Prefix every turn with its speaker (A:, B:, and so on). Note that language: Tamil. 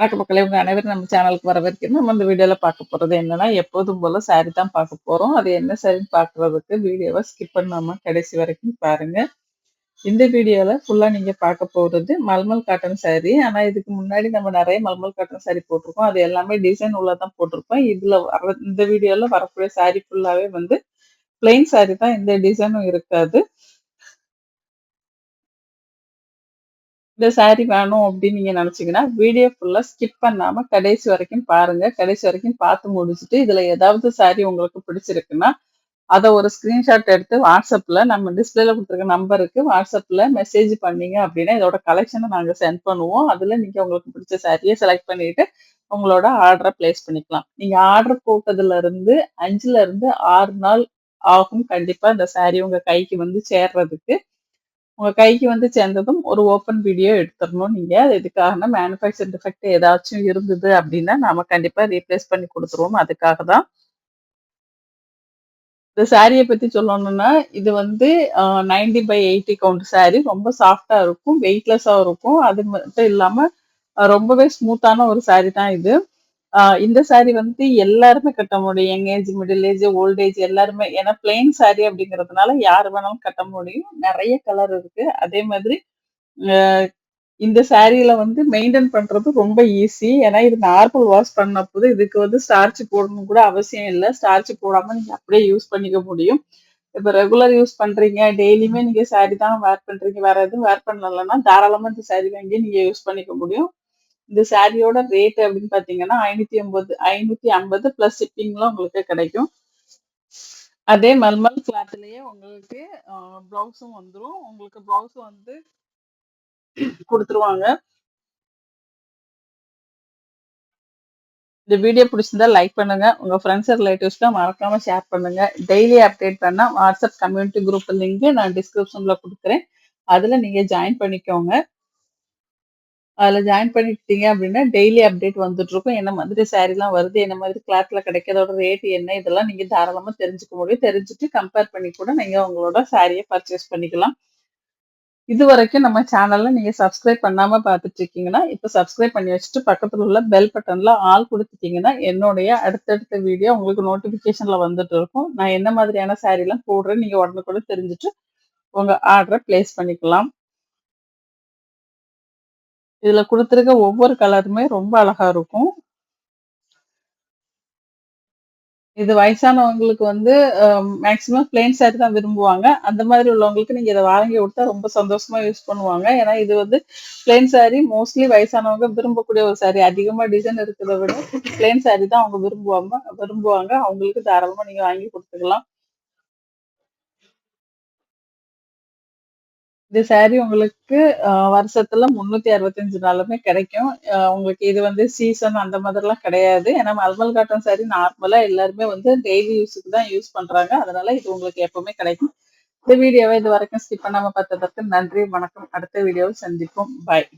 A: வணக்க மக்களே உங்க அனைவரும் நம்ம சேனலுக்கு வரவேற்கிறோம். நம்ம இந்த வீடியோல பார்க்க போறது என்னன்னா எப்போதும் போல சாரி தான் பார்க்க போறோம். அது என்ன சாரின்னு பாக்குறதுக்கு வீடியோவை ஸ்கிப் பண்ணாம கடைசி வரைக்கும் பாருங்க. இந்த வீடியோல ஃபுல்லா நீங்க பார்க்க போறது மல்மல் காட்டன் சாரி ஆனா இதுக்கு முன்னாடி நம்ம நிறைய மல்மல் காட்டன் சாரி போட்டிருக்கோம். அது எல்லாமே டிசைன் உள்ளதான் போட்டிருப்போம் இதுல வர இந்த வீடியோல வரக்கூடிய சாரி ஃபுல்லாவே வந்து பிளெயின் சாரி தான். எந்த டிசைனும் இருக்காது. இந்த saree வேணும் அப்படின்னு நீங்க நினைச்சீங்கன்னா வீடியோ ஃபுல்லா ஸ்கிப் பண்ணாம கடைசி வரைக்கும் பாருங்க. கடைசி வரைக்கும் பார்த்து முடிச்சுட்டு இதுல ஏதாவது saree உங்களுக்கு பிடிச்சிருக்குன்னா அதை ஒரு ஸ்கிரீன்ஷாட் எடுத்து வாட்ஸ்அப்ல நம்ம டிஸ்பிளேல கொடுத்துருக்க நம்பருக்கு வாட்ஸ்அப்ல மெசேஜ் பண்ணீங்க அப்படின்னா இதோட கலெக்ஷனை நாங்க சென்ட் பண்ணுவோம். அதுல நீங்க உங்களுக்கு பிடிச்ச சாரியை செலக்ட் பண்ணிட்டு உங்களோட ஆர்டரை பிளேஸ் பண்ணிக்கலாம். நீங்க ஆர்டர் போட்டதுல இருந்து அஞ்சுல இருந்து ஆறு நாள் ஆகும் கண்டிப்பா இந்த saree உங்க கைக்கு வந்து சேர்றதுக்கு. உங்க கைக்கு வந்து சேர்ந்ததும் ஒரு ஓப்பன் வீடியோ எடுத்துடணும் நீங்க. அது எதுக்காகனா மேனுஃபேக்சர் டிஃபெக்ட் ஏதாச்சும் இருந்தது அப்படின்னா நாம கண்டிப்பா ரீப்ளேஸ் பண்ணி கொடுத்துருவோம். அதுக்காக தான். இந்த சாரியை பத்தி சொல்லணும்னா இது வந்து ninety by eighty count sari ரொம்ப சாஃப்டா இருக்கும் வெயிட்லெஸ்ஸா இருக்கும். அது மட்டும் இல்லாம ரொம்பவே ஸ்மூத்தான ஒரு சாரி தான் இது. இந்த சாரி வந்து எல்லாருமே கட்ட முடியும். Young age middle age old age எல்லாருமே. ஏன்னா பிளெயின் சாரி அப்படிங்கிறதுனால யார் வேணாலும் கட்ட முடியும். நிறைய கலர் இருக்கு. அதே மாதிரி இந்த சாரியில வந்து மெயின்டைன் பண்றது ரொம்ப ஈஸி ஏன்னா இது நார்மல் வாஷ் பண்ண போது இதுக்கு வந்து ஸ்டார்ச் போடணும் கூட அவசியம் இல்லை. ஸ்டார்ச் போடாம நீங்க அப்படியே யூஸ் பண்ணிக்க முடியும். இப்ப ரெகுலர் யூஸ் பண்றீங்க. டெய்லியுமே நீங்க சாரி தான் வேர் பண்றீங்க. வேற எதுவும் வேர் பண்ணலன்னா தாராளமா இந்த சாரி வாங்கி நீங்க யூஸ் பண்ணிக்க முடியும். இந்த சாரியோட ரேட் அப்படின்னு பாத்தீங்கன்னா ஐநூத்தி ஐம்பது ஐநூத்தி ஐம்பது பிளஸ் ஷிப்பிங்லாம் உங்களுக்கு கிடைக்கும். அதே மல்மல் கிளாத்லயே உங்களுக்கு பிளவுஸும் வந்துரும். உங்களுக்கு பிளவுஸ் வந்து கொடுத்துருவாங்க. இந்த வீடியோ பிடிச்சிருந்தா லைக் பண்ணுங்க. உங்க ஃப்ரெண்ட்ஸ் ரிலேட்டிவ்ஸ்லாம் மறக்காம ஷேர் பண்ணுங்க. டெய்லி அப்டேட் பண்ணா வாட்ஸ்அப் கம்யூனிட்டி குரூப் லிங்க் நான் டிஸ்கிரிப்ஷன்ல கொடுக்குறேன். அதுல நீங்க ஜாயின் பண்ணிக்கோங்க. அதில் ஜாயின் பண்ணிக்கிட்டீங்க அப்படின்னா டெய்லி அப்டேட் வந்துட்டு இருக்கும் என்ன மாதிரி saree வருது என்ன மாதிரி கிளாத்தில் கிடைக்கிறதோட ரேட் என்ன இதெல்லாம் நீங்கள் தாராளமாக தெரிஞ்சுக்க முடியும். தெரிஞ்சுட்டு கம்பேர் பண்ணி கூட நீங்கள் உங்களோட சாரியை பர்ச்சேஸ் பண்ணிக்கலாம். இது வரைக்கும் நம்ம சேனலில் நீங்கள் சப்ஸ்கிரைப் பண்ணாமல் பார்த்துட்டு இருக்கீங்கன்னா இப்போ சப்ஸ்கிரைப் பண்ணி வச்சுட்டு பக்கத்தில் உள்ள பெல் பட்டனில் ஆள் கொடுத்துட்டீங்கன்னா என்னுடைய அடுத்தடுத்த வீடியோ உங்களுக்கு நோட்டிஃபிகேஷனில் வந்துட்டு இருக்கும். நான் என்ன மாதிரியான saree எல்லாம் போடுறேன் நீங்க உடனுக்குள்ள தெரிஞ்சுட்டு உங்கள் ஆர்டரை பிளேஸ் பண்ணிக்கலாம். இதுல கொடுத்துருக்க ஒவ்வொரு கலருமே ரொம்ப அழகா இருக்கும். இது வயசானவங்களுக்கு வந்து மேக்சிமம் பிளெயின் சேரீ தான் விரும்புவாங்க. அந்த மாதிரி உள்ளவங்களுக்கு நீங்க இதை வாங்கி கொடுத்தா ரொம்ப சந்தோஷமா யூஸ் பண்ணுவாங்க. ஏன்னா இது வந்து பிளெயின் saree மோஸ்ட்லி வயசானவங்க விரும்பக்கூடிய ஒரு சாரி அதிகமா டிசைன் இருக்கிறத விட பிளெயின் saree தான் அவங்க விரும்புவாங்க விரும்புவாங்க. அவங்களுக்கு தாராளமா நீங்க வாங்கி கொடுத்துக்கலாம். இந்த saree உங்களுக்கு வருஷத்துல முன்னூத்தி அறுபத்தஞ்சு நாளுமே கிடைக்கும். உங்களுக்கு இது வந்து சீசன் அந்த மாதிரிலாம் கிடையாது. ஏன்னா மல்மல் காட்டன் saree நார்மலா எல்லாருமே வந்து டெய்லி யூஸுக்கு தான் யூஸ் பண்றாங்க. அதனால இது உங்களுக்கு எப்பவுமே கிடைக்கும். இந்த வீடியோவை இது வரைக்கும் ஸ்கிப் பண்ணாம பார்த்ததற்கு நன்றி வணக்கம். அடுத்த வீடியோவை சந்திப்போம். பாய்